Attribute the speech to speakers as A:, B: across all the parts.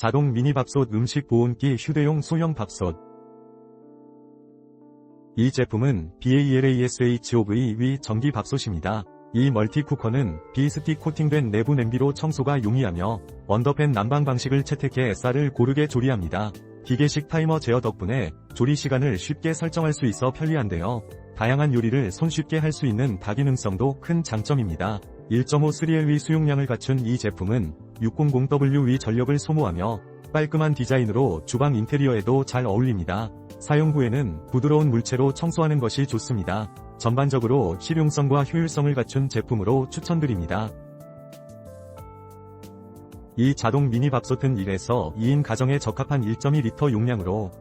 A: 자동 미니밥솥 음식 보온기 휴대용 소형 밥솥 이 제품은 BALASHOV 위 전기 밥솥입니다. 이 멀티쿠커는 비스틱 코팅된 내부 냄비로 청소가 용이하며 원더팬 난방 방식을 채택해 쌀을 고르게 조리합니다. 기계식 타이머 제어 덕분에 조리 시간을 쉽게 설정할 수 있어 편리한데요. 다양한 요리를 손쉽게 할 수 있는 다기능성도 큰 장점입니다. 1.5-3LV 수용량을 갖춘 이 제품은 600W 위 전력을 소모하며 깔끔한 디자인으로 주방 인테리어에도 잘 어울립니다. 사용 후에는 부드러운 물체로 청소하는 것이 좋습니다. 전반적으로 실용성과 효율성을 갖춘 제품으로 추천드립니다. 이 자동 미니 밥솥은 1에서 2인 가정에 적합한 1.2리터 용량으로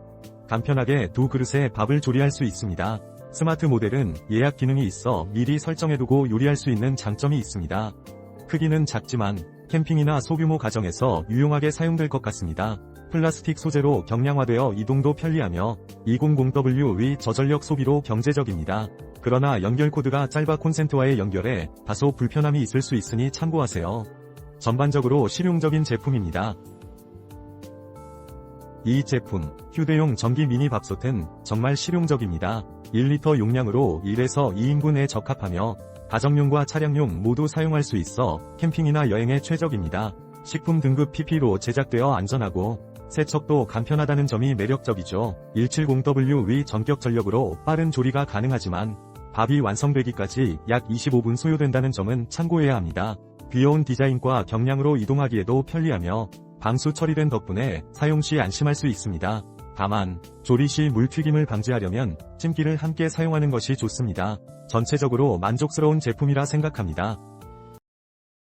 A: 간편하게 두 그릇에 밥을 조리할 수 있습니다. 스마트 모델은 예약 기능이 있어 미리 설정해두고 요리할 수 있는 장점이 있습니다. 크기는 작지만 캠핑이나 소규모 가정에서 유용하게 사용될 것 같습니다. 플라스틱 소재로 경량화되어 이동도 편리하며 200W 위 저전력 소비로 경제적입니다. 그러나 연결 코드가 짧아 콘센트와의 연결에 다소 불편함이 있을 수 있으니 참고하세요. 전반적으로 실용적인 제품입니다. 이 제품, 휴대용 전기 미니 밥솥은 정말 실용적입니다. 1리터 용량으로 1에서 2인분에 적합하며 가정용과 차량용 모두 사용할 수 있어 캠핑이나 여행에 최적입니다. 식품 등급 PP로 제작되어 안전하고 세척도 간편하다는 점이 매력적이죠. 170W 위 전격 전력으로 빠른 조리가 가능하지만 밥이 완성되기까지 약 25분 소요된다는 점은 참고해야 합니다. 귀여운 디자인과 경량으로 이동하기에도 편리하며 방수 처리된 덕분에 사용 시 안심할 수 있습니다. 다만 조리 시 물튀김을 방지하려면 찜기를 함께 사용하는 것이 좋습니다. 전체적으로 만족스러운 제품이라 생각합니다.